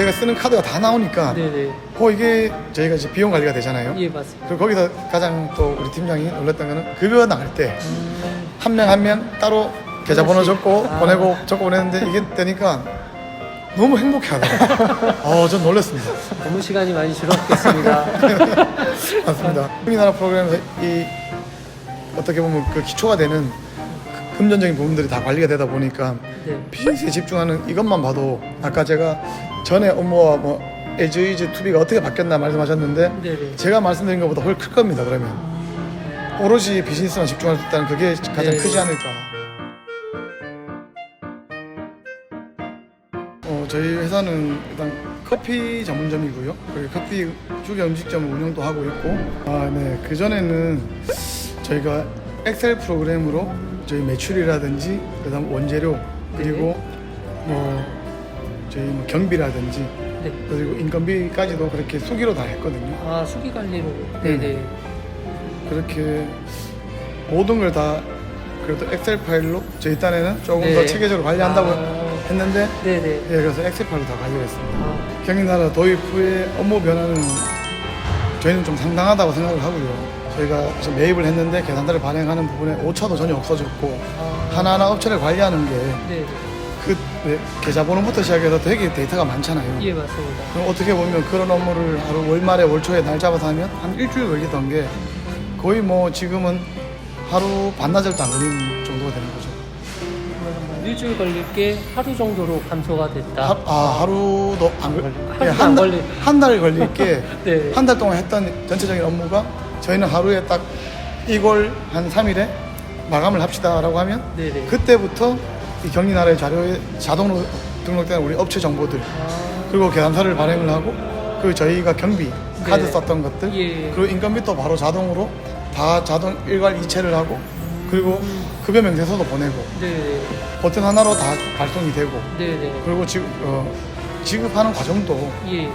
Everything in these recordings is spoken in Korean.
저희가 쓰는 카드가 다 나오니까 네네. 어 이게 저희가 이제 비용 관리가 되잖아요. 예, 맞습니다. 그리고 거기서 가장 또 우리 팀장이 놀랐던 거는 급여 나갈 때 한 명 한 명 따로 계좌번호. 적고 아. 보내고 적고 보냈는데 이게 되니까 너무 행복해 하더라고요. 어, 전 놀랐습니다. 업무 시간이 많이 줄었겠습니다. 맞습니다. 우리나라 프로그램에서 이 어떻게 보면 그 기초가 되는 그 금전적인 부분들이 다 관리가 되다 보니까 네. 비즈니스에 집중하는 이것만 봐도 아까 제가 전에 업무와 뭐 에즈이즈 투비가 어떻게 바뀌었나 말씀하셨는데 네네. 제가 말씀드린 것보다 훨씬 클 겁니다. 그러면 오로지 비즈니스만 집중할 수 있다는 그게 가장 네. 크지 않을까. 어, 저희 회사는 일단 커피 전문점이고요. 그리고 커피 주게 음식점 운영도 하고 있고, 아, 네. 그 전에는 저희가 엑셀 프로그램으로 저희 매출이라든지, 그다음 원재료 그리고 뭐 저희 뭐 경비라든지 네. 그리고 인건비까지도 그렇게 수기로 다 했거든요. 아, 수기 관리로. 네네. 그렇게 모든 걸 다 그래도 엑셀 파일로 저희 딴에는 조금 네. 더 체계적으로 관리한다고 아. 했는데 네네. 예, 그래서 엑셀 파일로 다 관리했습니다. 아, 경기나라 도입 후에 업무 변화는 저희는 좀 상당하다고 생각을 하고요. 저희가 매입을 했는데 계산대를 발행하는 부분에 오차도 전혀 없어졌고 아. 하나하나 업체를 관리하는 게 네네. 그 계좌번호부터 시작해서 되게 데이터가 많잖아요. 예, 맞습니다. 그럼 어떻게 보면 그런 업무를 하루 월말에 월초에 날 잡아서 하면 한 일주일 걸리던 게 거의 뭐 지금은 하루 반나절도 안 걸리는 정도가 되는 거죠. 일주일 걸릴 게 하루 정도로 감소가 됐다. 하, 아, 하루도 안 걸리 하루도 안 걸리- 한달 걸릴 게 네. 한 달 동안 했던 전체적인 업무가 저희는 하루에 딱 이걸 한 3일에 마감을 합시다라고 하면 네네. 그때부터 이 경리나라의 자료에 자동으로 등록된 우리 업체 정보들 아, 그리고 계산서를 발행을 하고 그 저희가 경비 카드 네. 썼던 것들 예. 그리고 인건비도 바로 자동으로 다 자동 일괄 이체를 하고 그리고 급여 명세서도 보내고 네네. 버튼 하나로 다 발송이 되고 네네. 그리고 지급, 어, 지급하는 과정도 예.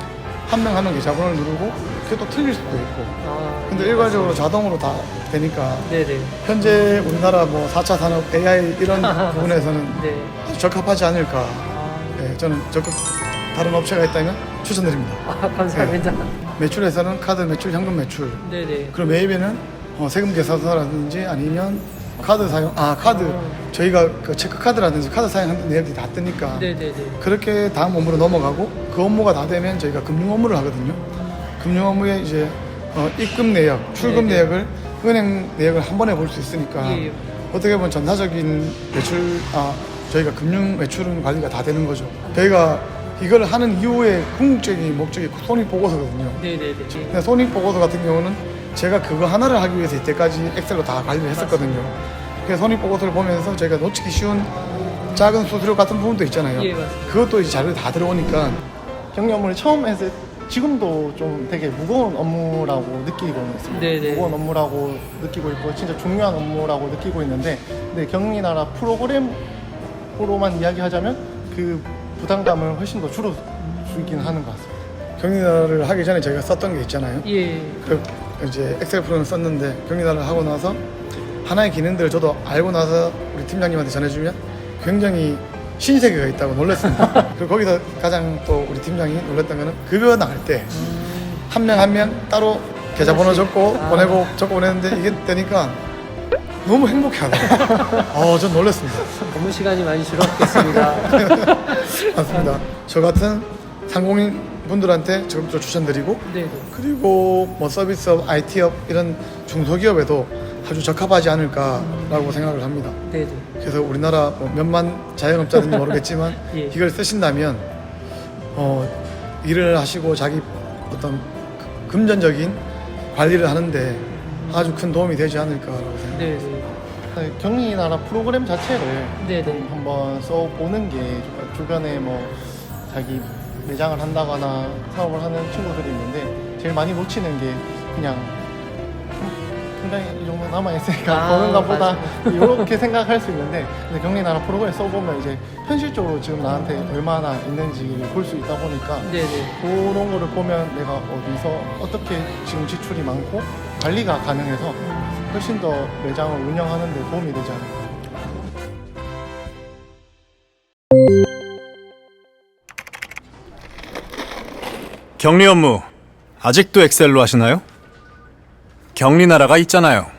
한 명 한명 계좌번호를 누르고 그게 또 틀릴 수도 있고 아, 근데 일괄적으로 자동으로 다 되니까 네네. 현재 우리나라 뭐 4차 산업 AI 이런 부분에서는 네. 아주 적합하지 않을까 아, 네, 저는 적극 다른 업체가 있다면 추천드립니다 아, 감사합니다. 매출에서는 카드 매출, 현금 매출 네네. 그리고 매입에는 어, 세금 계산서라든지 아니면 카드 사용 아 카드 저희가 그 체크 카드라든지 카드 사용하는 내역이 다 뜨니까 네네네. 그렇게 다음 업무로 넘어가고 그 업무가 다 되면 저희가 금융 업무를 하거든요. 금융 업무에 이제 어, 입금 내역, 출금 네네. 내역을 은행 내역을 한 번에 볼 수 있으니까 예. 어떻게 보면 전사적인 매출 아 저희가 금융 매출은 관리가 다 되는 거죠. 저희가 이걸 하는 이후에 궁극적인 목적이 손익 보고서거든요. 네네네. 근데 손익 보고서 같은 경우는 제가 그거 하나를 하기 위해서 이때까지 엑셀로 다 관리를 했었거든요. 그래서 손익 보고서를 보면서 저희가 놓치기 쉬운 작은 수수료 같은 부분도 있잖아요. 예, 맞습니다. 그것도 이제 자료에 다 들어오니까 경리 업무를 처음 했을 지금도 좀 되게 무거운 업무라고 느끼고 있습니다. 네네. 무거운 업무라고 느끼고 있고 진짜 중요한 업무라고 느끼고 있는데 근데 경리나라 프로그램으로만 이야기하자면 그 부담감을 훨씬 더 줄여주긴 하는 것 같습니다. 경리나라를 하기 전에 저희가 썼던 게 있잖아요. 예. 그 이제 엑셀 프로그램을 썼는데 경리나라를 하고 나서 하나의 기능들을 저도 알고 나서 우리 팀장님한테 전해주면 굉장히 신세계가 있다고 놀랐습니다. 그리고 거기서 가장 또 우리 팀장이 놀랐던 거는 급여 나갈 때 한 명 한 명 따로 계좌번호. 적고 아. 보내고 적고 보냈는데 이게 되니까 너무 행복해 하더라고요. 어, 전 놀랐습니다. 업무 시간이 많이 줄었겠습니다. 맞습니다. 저 같은 상공인 분들한테 적극적으로 추천드리고 네네. 그리고 뭐 서비스업, IT업 이런 중소기업에도 아주 적합하지 않을까라고 생각을 합니다. 네네. 그래서 우리나라 뭐 몇만 자영업자인지 모르겠지만 예. 이걸 쓰신다면 어, 일을 하시고 자기 어떤 그- 금전적인 관리를 하는데 아주 큰 도움이 되지 않을까라고 생각합니다. 네네. 네, 경리 나라 프로그램 자체를 네 네. 한번 써보는 게 주- 주변에 뭐 자기 매장을 한다거나 사업을 하는 친구들이 있는데 제일 많이 놓치는 게 그냥 음, 굉장히 이 정도 남아있으니까 아, 버는가 보다. 이렇게 생각할 수 있는데 근데 경리나라 프로그램 써보면 이제 현실적으로 지금 나한테 얼마나 있는지를 볼수 있다 보니까 네네. 그런 거를 보면 내가 어디서 어떻게 지금 지출이 많고 관리가 가능해서 훨씬 더 매장을 운영하는 데 도움이 되지 않을까 격리 업무 아직도 엑셀로 하시나요? 격리 나라가 있잖아요.